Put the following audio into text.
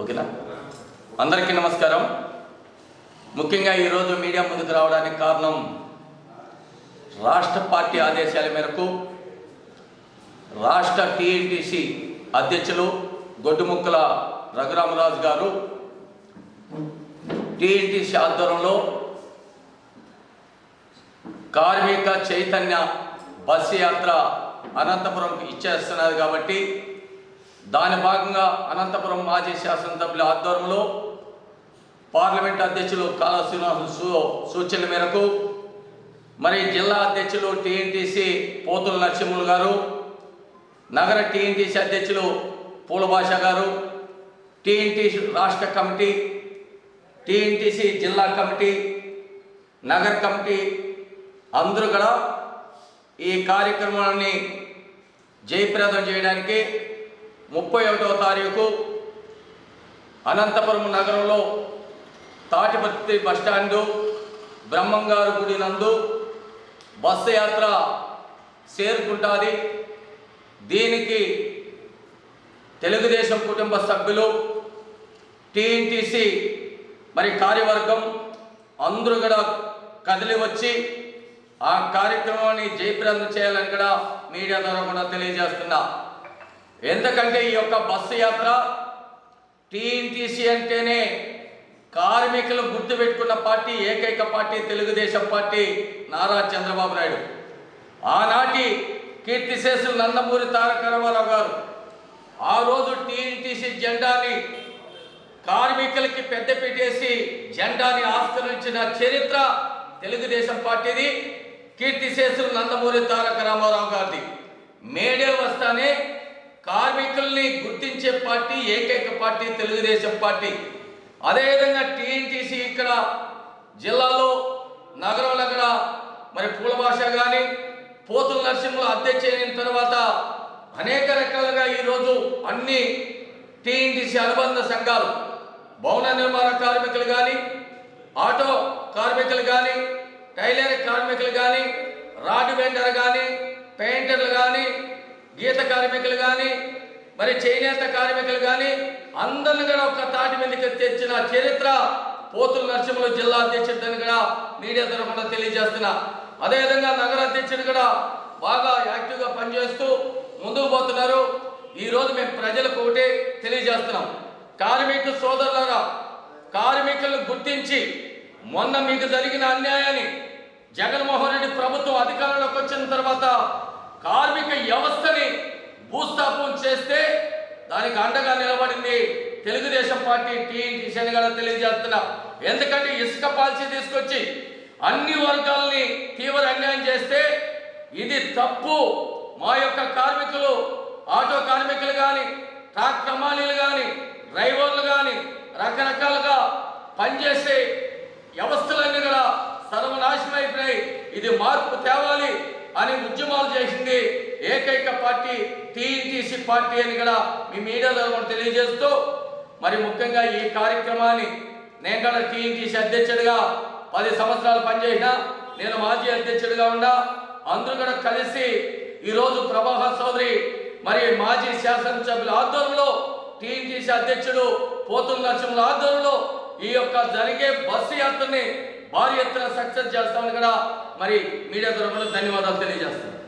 ఓకేనా? అందరికీ నమస్కారం. ముఖ్యంగా ఈరోజు మీడియా ముందుకు రావడానికి కారణం రాష్ట్ర పార్టీ ఆదేశాల మేరకు రాష్ట్ర టీఎన్టీసీ అధ్యక్షులు గొడ్డుముక్కల రఘురామరాజు గారు టీఎన్టీసీ ఆధ్వర్యంలో కార్మిక చైతన్య బస్సు యాత్ర అనంతపురంకి ఇచ్చేస్తున్నారు కాబట్టి దాని భాగంగా అనంతపురం మాజీ శాసనసభ్యుల ఆధ్వర్యంలో పార్లమెంట్ అధ్యక్షులు కాళ శ్రీనివాసు సూ సూచనల మేరకు మరి జిల్లా అధ్యక్షులు టీఎన్టీసీ పోతుల నరసింహులు గారు నగర టీఎన్టీసీ అధ్యక్షులు పూలభాష గారు టీఎన్టీసీ రాష్ట్ర కమిటీ టీఎన్టీసీ జిల్లా కమిటీ నగర కమిటీ అందరూ కూడా ఈ కార్యక్రమాన్ని జయప్రదం చేయడానికి ముప్పై ఒకటవ తారీఖు అనంతపురం నగరంలో తాటిపత్తి బస్టాండు బ్రహ్మంగారు గుడి నందు బస్సు యాత్ర చేరుకుంటుంది. దీనికి తెలుగుదేశం కుటుంబ సభ్యులు టీఎన్టీసీ మరి కార్యవర్గం అందరూ కూడా కదిలి వచ్చి ఆ కార్యక్రమాన్ని జయప్రదం చేయాలని కూడా మీడియా ద్వారా కూడా తెలియజేస్తున్నా. ఎందుకంటే ఈ యొక్క బస్సు యాత్ర టీఎన్టీసీ అంటేనే కార్మికులు గుర్తుపెట్టుకున్న పార్టీ ఏకైక పార్టీ తెలుగుదేశం పార్టీ నారా చంద్రబాబు నాయుడు. ఆనాటి కీర్తిశేషులు నందమూరి తారక రామారావు గారు ఆ రోజు టీఎన్టీసీ జెండాని కార్మికులకి పెద్ద పెట్టేసి జెండాని ఆస్కరించిన చరిత్ర తెలుగుదేశం పార్టీది కీర్తిశేషులు నందమూరి తారక రామారావు గారిది. మేడే వస్తానే కార్మికుల్ని గుర్తించే పార్టీ ఏకైక పార్టీ తెలుగుదేశం పార్టీ. అదేవిధంగా టీఎన్టీసీ ఇక్కడ జిల్లాలో నగరంలో నగర మరి పూల భాష కానీ పోతుల నరసింహులు అద్దె చేయని తర్వాత అనేక రకాలుగా ఈరోజు అన్ని టీఎన్టీసీ అనుబంధ సంఘాలు భవన నిర్మాణ కార్మికులు కానీ ఆటో కార్మికులు కానీ టైలర్ కార్మికులు కానీ రాడ్ వెండర్ కానీ పెయింటర్లు కానీ గీత కార్మికులు కానీ మరి చేనేత కార్మికులు కానీ అందరిని కూడా ఒక తాటి మీదకి తెచ్చిన చరిత్ర పోతుల నరసింహుల జిల్లా అధ్యక్షుడిని కూడా మీడియా తరఫున తెలియజేస్తున్నా. అదేవిధంగా నగర అధ్యక్షుడు కూడా బాగా యాక్టివ్గా పనిచేస్తూ ముందుకు పోతున్నారు. ఈరోజు మేము ప్రజలకు ఒకటే తెలియజేస్తున్నాం. కార్మిక సోదరులారా కార్మికులను గుర్తించి మొన్న మీకు జరిగిన అన్యాయాన్ని జగన్మోహన్ రెడ్డి ప్రభుత్వం అధికారంలోకి వచ్చిన తర్వాత కార్మిక వ్యవస్థని భూస్థాపం చేస్తే దానికి అండగా నిలబడింది తెలుగుదేశం పార్టీ టీఎన్టీ అని కూడా తెలియజేస్తున్నా. ఎందుకంటే ఇసుక పాలసీ తీసుకొచ్చి అన్ని వర్గాల్ని తీవ్ర అన్యాయం చేస్తే ఇది తప్పు. మా యొక్క కార్మికులు ఆటో కార్మికులు కానీ ట్రాక్ కమానీలు కానీ డ్రైవర్లు కానీ రకరకాలుగా పనిచేసే వ్యవస్థలన్నీ కూడా సర్వనాశనం అయిపోయినాయి. ఇది మార్పు తేవాలి. అని ఉద్యమాలు చేసింది ఏకైక పార్టీ టీఎన్టీసీ పార్టీ అని కూడా మీ మీడియాలో కూడా తెలియజేస్తూ మరి ముఖ్యంగా ఈ కార్యక్రమాన్ని నేను కూడా టీఎన్టీసీ అధ్యక్షుడిగా పది సంవత్సరాలు పనిచేసిన నేను మాజీ అధ్యక్షుడిగా ఉన్నా అందరూ కూడా కలిసి ఈరోజు ప్రభాహ చౌదరి మరి మాజీ శాసనసభ్యుల ఆధ్వర్యంలో టీఎన్టీసీ అధ్యక్షుడు పోతుల నరసింహుల ఆధ్వర్యంలో ఈ యొక్క జరిగే బస్సు యాత్రని భారీ ఎత్తున సక్సెస్ చేస్తామని కూడా మరి మీడియా తరఫున ధన్యవాదాలు తెలియజేస్తాను